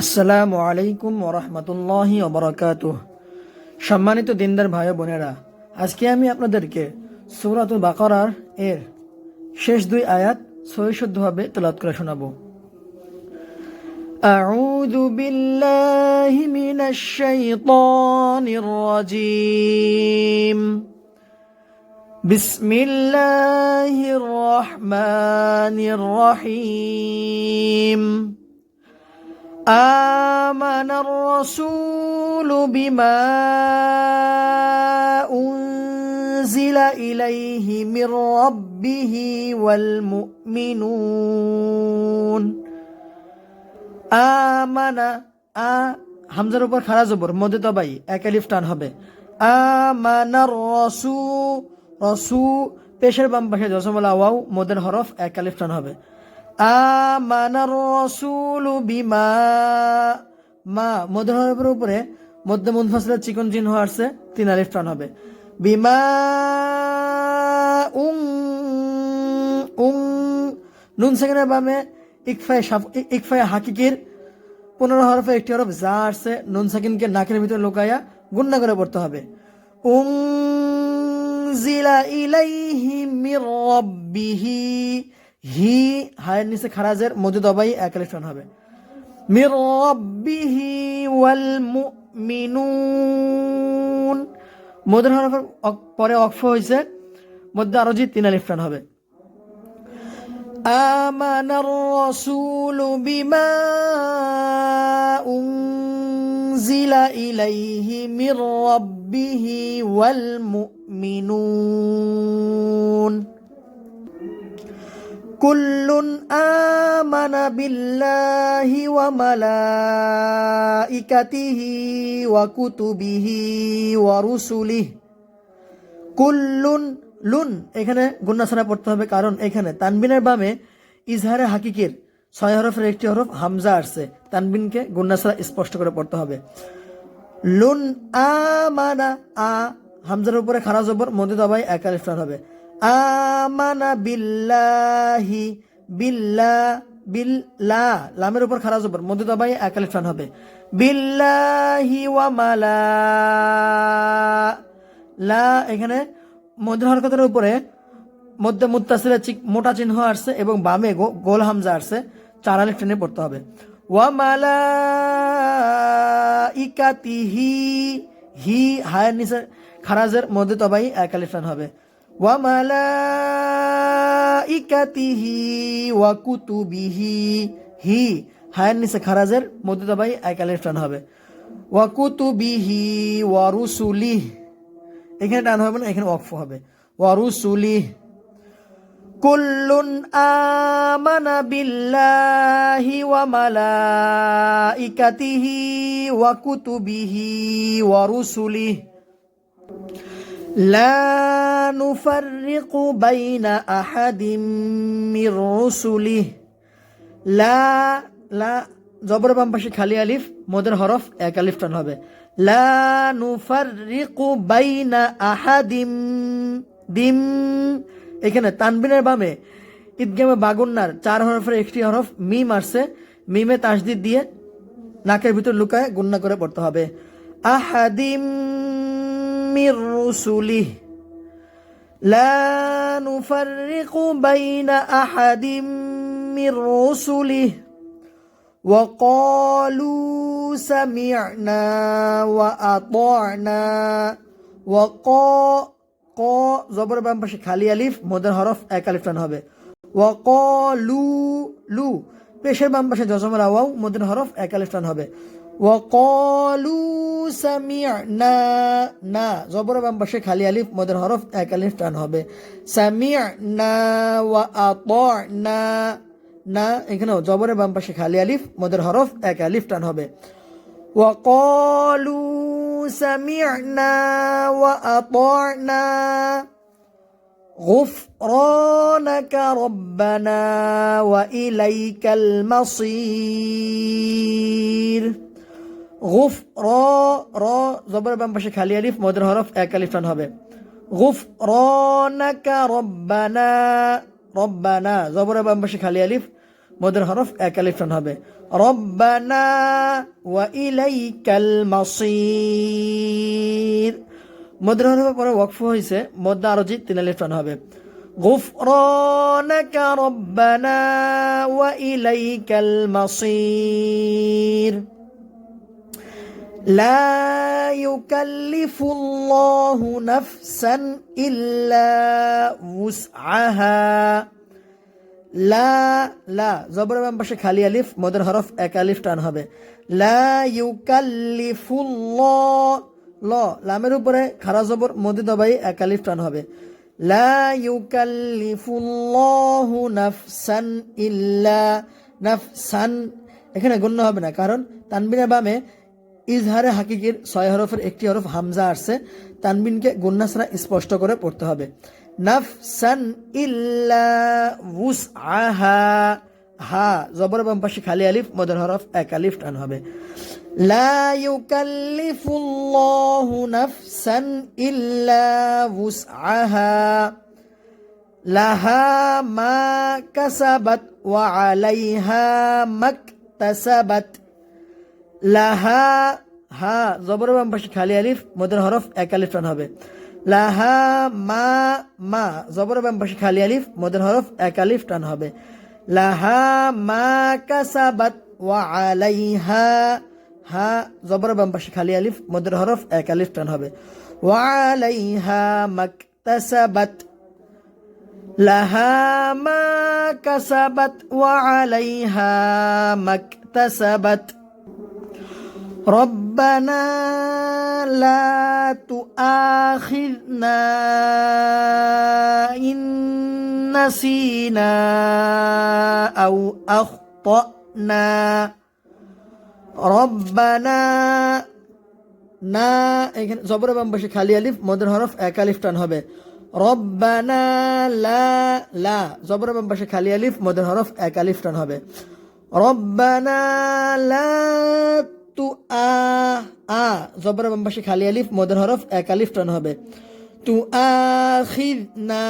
আসসালামু আলাইকুম ওরহমতুল্লাহি ওবরাকাত সম্মানিত দিনদার ভাই ও বোনেরা আজকে আমি আপনাদেরকে সৌরাতুল বাকরার এর শেষ দুই আয়াত সহিশুদ্ধভাবে তেলাত করে শোনাবো أعوذ بالله من الشيطان الرجيم بسم الله الرحمن الرحيم آمن الرسول بما أنزل إليه من ربه والمؤمنون আমানা আ হামজার উপর খারা জবর মধ্যে তবাই এক আলিফ টান হবে আমানার রসু রসু পেশের বাম পাশে জসমলা ওয়াও মদের হরফ এক আলিফ টান হবে আমানার রসুল বিমা। মা মদের হরফের উপরে মধ্যে মুনফাসিলের চিকন চিহ্ন আসছে, তিন আলিফ টান হবে। বিমা উং উং নুন সেকেন্ডের বামে ইকফায় ইকফায় হাকিকির, পনেরো হরফে একটি হরফ যা আসছে, নুন সাকিনকে নাকের ভিতরে লোকায়া গুন্না করে পড়তে হবে। উং জিলা ইলাইহি মির রাব্বিহি। হি হায়ের নিচে খারাজের মধ্যে দবাই এক আলিফান হবে মির রাব্বিহি ওয়াল মুমিনুন মদের হরফের অক- পরে অক্ফ হয়েছে মধ্যে আরো জি তিন আলিফান হবে آمن الرسول بما أنزل إليه من ربه والمؤمنون كل آمن بالله وملائكته وكتبه ورسله কুল্লুন লুন এখানে গুন্নাসারা পড়তে হবে কারণ এখানে তানবিনের বামে ইজহারে হাকিকের ছয় হরফের একটি হরফ হামজা আসছে তানবিনকে গুন্নাসারা স্পষ্ট করে পড়তে হবে লুন আমানা আ হামজার উপরে খারা জবর মধ্যে দবাই এক আলিফ টান হবে আমানা বিল্লাহি বিল্লা বিল্লা লামের উপর খারাজ জবর, মধ্যে দবাই এক আলিফ টান হবে। বিল্লাহি ওয়া মালা লা এখানে মধ্য হরকতের উপরে মধ্যে মুত্তাসিলের চিক, মোটা চিহ্ন আসছে এবং বামে গোল হামজা আসছে চার আলিফ টেনে পড়তে হবে। ওয়া মালা ইকাতিহি হি, হায়ের নিচে খারাজের মধ্যে তবাই এক আলিফ হবে। ওয়া মালা ইকাতিহি ওয়া কুতুবিহি। হি, হায়ের নিচে খারাজের মধ্যে তবাই এক আলিফ টান হবে। ওয়া কুতুবিহি ওয়া রুসুলিহি। এখানে টান হবে না, এখানে অক্ফ হবে। ওয়ারুসুলি কুল্লুন আমানা বিল্লাহি ওয়া মালাইকাতিহি ওয়া কুতুবিহি ওয়া রুসুলিহি। لا نفرق بين أحد من رسله লা লা জবর বাম পাশে খালি আলিফ মদের হরফ এক আলিফ টান হবে লা নুফাররিকু বাইনা আহাদিম দিম এখানে তানবিনের বামে ঈদগামে বাগুন্নার চার হরফের একটি হরফ মিম আসছে মিমে তাসদিদ দিয়ে নাকের ভিতর লুকায় গুন্না করে পড়তে হবে আহাদিম মির রুসুলিহ لا نفرق بين أحد من رسله وقالوا سمعنا وأطعنا وقا ক জবর বাম পাশে খালি আলিফ মদের হরফ এক আলিফ টান হবে ওয়াকলু লু পেশের বাম পাশে জজমর আওয়াও মদের হরফ এক আলিফ টান হবে ওয়াকলু সামিআনা না জবর বাম পাশে খালি আলিফ মদের হরফ এক আলিফ টান হবে সামিআনা ওয়া আতানা না এখানেও জবরের বাম পাশে খালি আলিফ মদের হরফ এক আলিফ টান হবে وقالوا سمعنا وأطعنا غفرانك ربنا وإليك المصير غفرا را زبر বাম পাশে খালি আলিফ মদের হরফ এক আলিফ টান হবে غفرانك ربنا রব্বানা জবরের বাম পাশে খালি আলিফ মদের হরফ এক আলিফ টান হবে রব্বানা ওয়া ইলাইকাল মাসির মদের হরফের পরে ওয়াকফ হয়েছে মদ্দা আরজি তিন আলিফ টান হবে غفرانك ربنا وإليك المصير لا يكلف الله نفسا إلا وسعها লা লা জবর বাম পাশে খালি আলিফ মদের হরফ এক আলিফ টান হবে লা ইউকাল্লিফুল্লাহ ল লামের উপরে খারা জবর মদি দবাই এক আলিফ টান হবে লা ইউকাল্লিফুল্লাহু নাফসান ইল্লা নাফসান এখানে গণ্য হবে না কারণ তানবিনের বামে ইজহারে হাকিকির ছয় হরফের একটি হরফ হামজা আসছে, তানবিনকে গুন্না ছাড়া স্পষ্ট করে পড়তে হবে। নাফসান ইল্লা উসআহা, হা জবর বাম পাশে খালি আলিফ, মদের হরফ এক আলিফ টান হবে। লা ইউকাল্লিফুল্লাহু নাফসান ইল্লা উসআহা, লাহা মা কাসাবাত ওয়া আলাইহা মাকতাসাবাত। লাহা হা জবর বাম পাশে খালি আলিফ, মদের হরফ এক আলিফ টান হবে। লাহা মা মা জবর বাম পাশে খালি আলিফ, মদের হরফ এক আলিফ টান হবে। লাহা মা কাসাবাত ওয়া আলাইহা, হা জবর বাম পাশে খালি আলিফ, মদের হরফ এক আলিফ টান হবে। ওয়া আলাইহা মাকতাসাবাত লাহা মা কাসাবাত ওয়া আলাইহা মাকতাসাবাত। ربنا لا تؤاخذنا إن نسينا أو أخطأنا ربنا না এখানে জবর বাম পাশে খালি আলিফ মদের হরফ এক আলিফ টান হবে রব্বানা লা লা জবর বাম পাশে খালি আলিফ মদের হরফ এক আলিফ টান হবে রব্বানা লা তু আ আ। জবর বাম পাশে খালি আলিফ, মদের হরফ এক আলিফ টান হবে। তু আখিদনা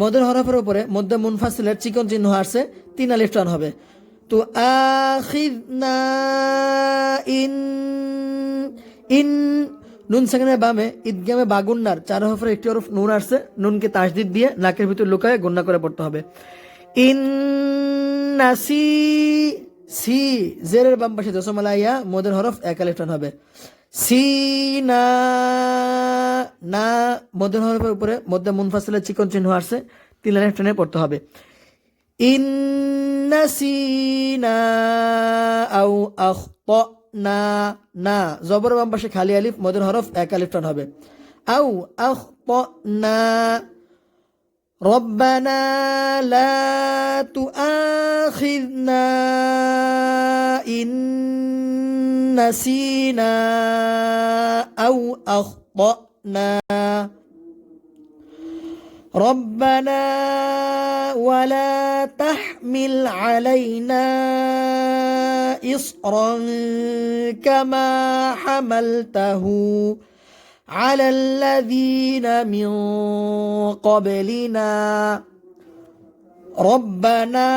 মদের হরফের উপরে মধ্যে মুনফাসিলের চিকন চিহ্ন আসছে, তিন আলিফ টান হবে। তু আখিদনা ইন ইন। নুন সেখানে বামে, ঈদগামে বাগুন্নার চার হরফের একটি হরফ নুন আসছে, নুনকে তাসদিদ দিয়ে নাকের ভিতর লুকায় গুন্না করে পড়তে হবে। ইন নাসি সি, জেরের বাম পাশে দশমালাইয়া, মদের হরফ এক আলিফ টান হবে। সি, না না, মদের হরফের উপরে মধ্যে মুনফাসিলের চিকন চিহ্ন আসছে, তিন আলিফ টানে পড়তে হবে। ইন নাসিনা আও আখতানা না জবর বাম পাশে খালি আলিফ, মদের হরফ এক আলিফ টান হবে। আও আখতানা ربنا لا تؤاخذنا إن نسينا أو أخطأنا. ربنا ولا تحمل علينا إصرا كما حملته. على الذين من قبلنا রব্বানা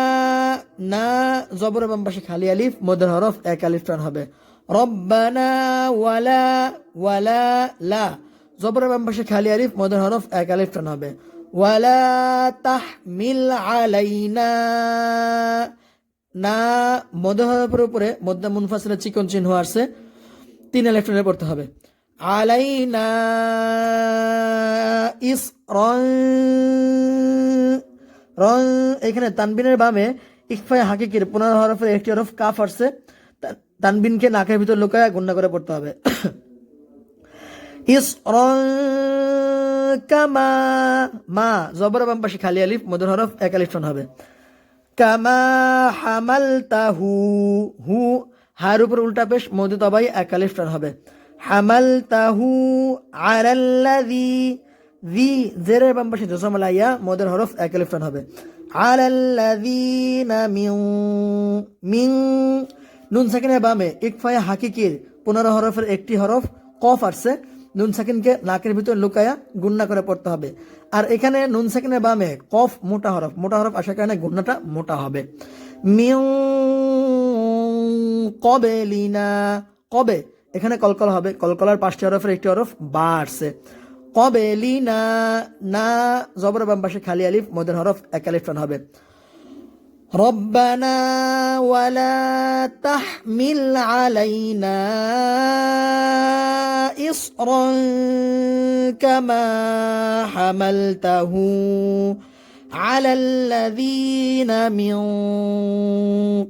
না জবর বাম পাশে খালি আলিফ মদের হরফ এক আলিফ টান হবে রব্বানা ওয়ালা ওয়ালা লা জবর বাম পাশে খালি আলিফ মদের হরফ এক আলিফ টান হবে ওয়ালা তাহমিল আলাইনা না মদের হরফের উপরে মধ্যে মুনফাসিলের চিকন চিহ্ন আসছে তিন আলিফ টানে পড়তে হবে আলাইনা ইস রং এখানে তানবিনের বামে ইকফায় হাকিকির পনেরো হরফের একটি হরফ কাফ আসছে। তানবিনকে নাকের ভিতর লুকায় গুন্না করে পড়তে হবে। ইস কামা, মা, জবর বাম পাশে খালি আলিফ, মধুর হরফ এক আলিফ হবে। কামা হামাল তাহু হু, হার উপর উল্টা পেশ, মধু তবাই এক আলিফ হবে। হামাল তাহু আলাল্লাযী জি জেরের বাম পাশে জসমালাইয়া মদের হরফ এক আলিফ টান হবে. আলাল্লাযীনা মিন মিন নুন সেকেন্ডের বামে ইকফায়ে হাকিকির পনেরো হরফের একটি হরফ কফ আসছে। নুন সাকিনকে নাকের ভিতর লুকায়া গুন্না করে পড়তে হবে। আর এখানে নুন সাকিনের বামে কফ মোটা হরফ। মোটা হরফ আসার কারণে গুন্নাটা মোটা হবে। মিউ কবে লিনা কবে? এখানে কলকল হবে কলকলার পাঁচটি হরফের একটি হরফ বা আসছে কবে লিনা না জবর বাম পাশে খালি আলিফ মদের হরফ এক আলিফ টান হবে ربنا ولا تحمل علينا إصرا كما حملته على الذين من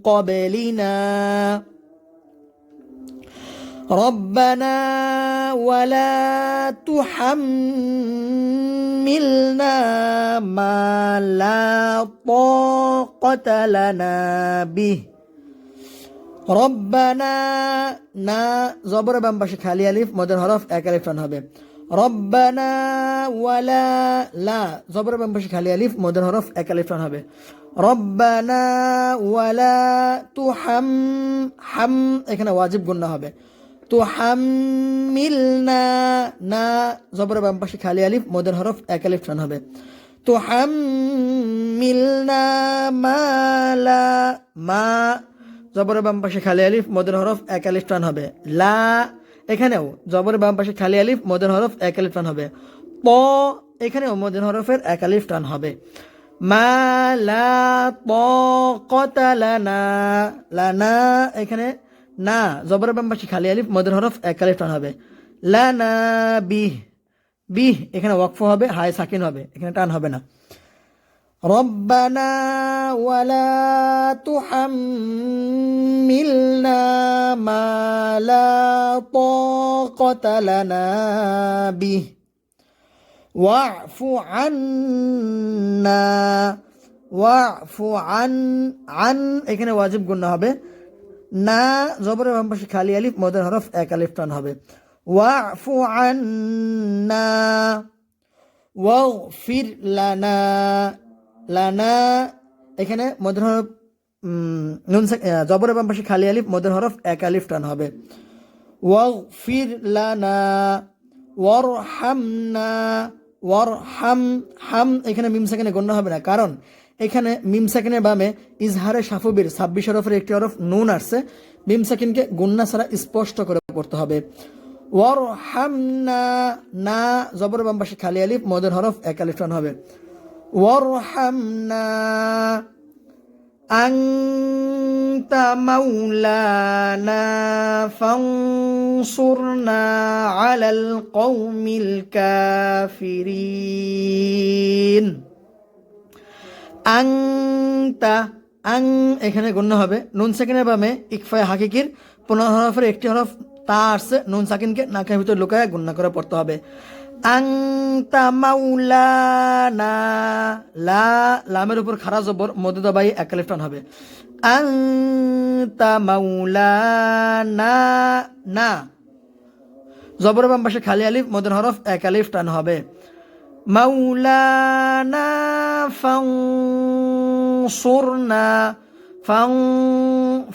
قبلنا ربنا ولا تحملنا ما لا طاقة لنا به রব্বানা না জবর বাম পাশে খালি আলিফ মদের হরফ এক আলিফ টান হবে রব্বানা ওয়ালা লা জবর বাম পাশে খালি আলিফ মদের হরফ এক আলিফ টান হবে রব্বানা ওয়ালা তু হাম হাম এখানে ওয়াজিব গুন্না হবে তু হামিলনা না জবর বাম পাশে খালি আলিফ, মদের হরফ এক আলিফ টান হবে। তু হামিলনা মালা মা, জবরের বাম পাশে খালি আলিফ, মদের হরফ এক আলিফ টান হবে। লা, এখানেও জবরের বাম পাশে খালি আলিফ, মদের হরফ এক আলিফ টান হবে। প, এখানেও মদের হরফের এক আলিফ টান হবে। মা, লা প কতা লানা লানা এখানে না জবরের বাম পাশে খালি আলিফ মদের হরফ এক আলিফ টান হবে লানা বিহ বিহ এখানে ওয়াকফ হবে হাই সাকিন হবে এখানে টান হবে না ربنا ولا تحملنا ما لا طاقة لنا به واعف عنا واعف عن عن এখানে ওয়াজিব গুণা হবে না, জবরের বাম পাশে খালি আলিফ, মদের হরফ এক আলিফ টান হবে। ওয়াফু আন্না, ওয়াগফির লানা লানা, এখানে মদের হরফ নুন জবরের বাম পাশে খালি আলিফ, মদের হরফ এক আলিফ টান হবে। ওয়াগফির লানা, ওয়ারহামনা, ওয়ারহাম, হাম এখানে মিম সেকেন্ডে গণ্য হবে না। কারণ এখানে মিম সেকেন্ডের বামে ইজহারে সাফুবির ছাব্বিশ হরফের একটি হরফ নুন আসছে মিম সেকেন্ডকে গুন্না ছাড়া স্পষ্ট করে পড়তে হবে ওয়ারহামনা না জবর বাম পাশে খালি আলিফ মদের হরফ এক আলিফ টান হবে ওয়ারহামনা أنت مولانا فانصرنا على القوم الكافرين আংতা আং এখানে গণ্য হবে। নুন সাকিনের বামে ইকফায় হাকিকির। পনেরো হরফের একটি হরফ, তা আসছে নুন সাকিনকে নাকের ভিতরে লুকায় গুন্না করে পড়তে হবে। আংতা মাউলানা লা, লামের উপর খারা জবর মধ্যে দবাই একালিফ টান হবে আংতা মাউলানা না জবর বাম পাশে খালি আলিফ, মদন হরফ এক আলিফ টান হবে। মাউলানা ফাংসুরনা ফাং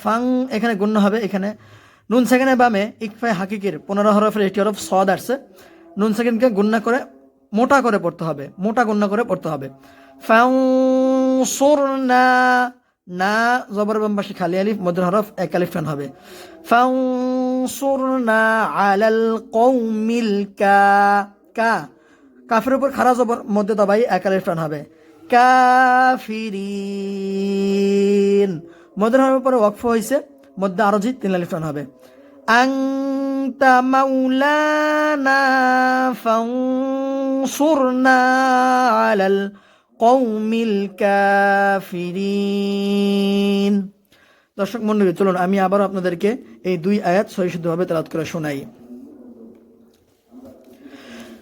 ফাং এখানে গুণ্য হবে, এখানে। নুন সেকেন্ডের বামে ইকফায় হাকিকের পনেরো হরফের একটি হরফ সদ আসছে। নুন সেকেন্ডকে গুণ্য করে, মোটা করে পড়তে হবে, মোটা গুণ্য করে পড়তে হবে। ফাংসুরনা না, জবর বাম পাশে খালি আলিফ মদের হরফ এক আলিফ টান হবে। ফাংসুরনা আলাল কৌমিল কা কা। কাফের উপর খারা জবর মধ্যে দবাই এক আলিফ টান হবে। কাফিরিন। মদের হরফের উপরে ওয়াকফ হয়েছে, মধ্যে আরজি তিন আলিফ টান হবে। আংতা মাউলানা ফাংসুরনা আলাল কৌমিল কাফিরিন। দর্শক মন্ডলী, চলুন আমি আবার আপনাদেরকে এই দুই আয়াত সহিষ্ণুভাবে তেলাত করে শোনাই।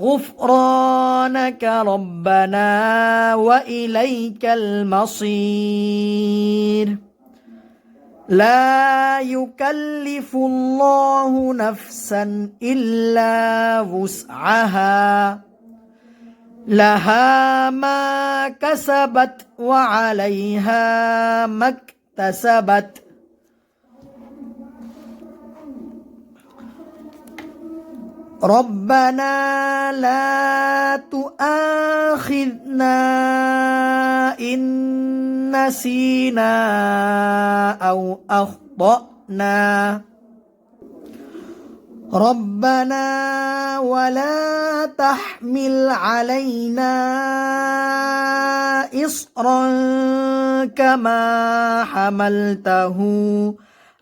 غفرانك ربنا وإليك المصير. لا يكلف الله نفسا إلا وسعها. لها ما كسبت وعليها ما اكتسبت. ربنا لا تؤاخذنا إن نسينا أو أخطأنا. ربنا ولا تحمل علينا إصرا كما حملته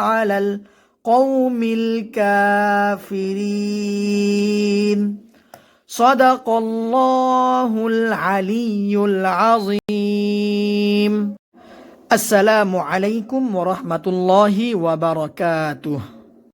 على القوم الكافرين. صدق الله العلي العظيم. السلام عليكم ورحمة الله وبركاته.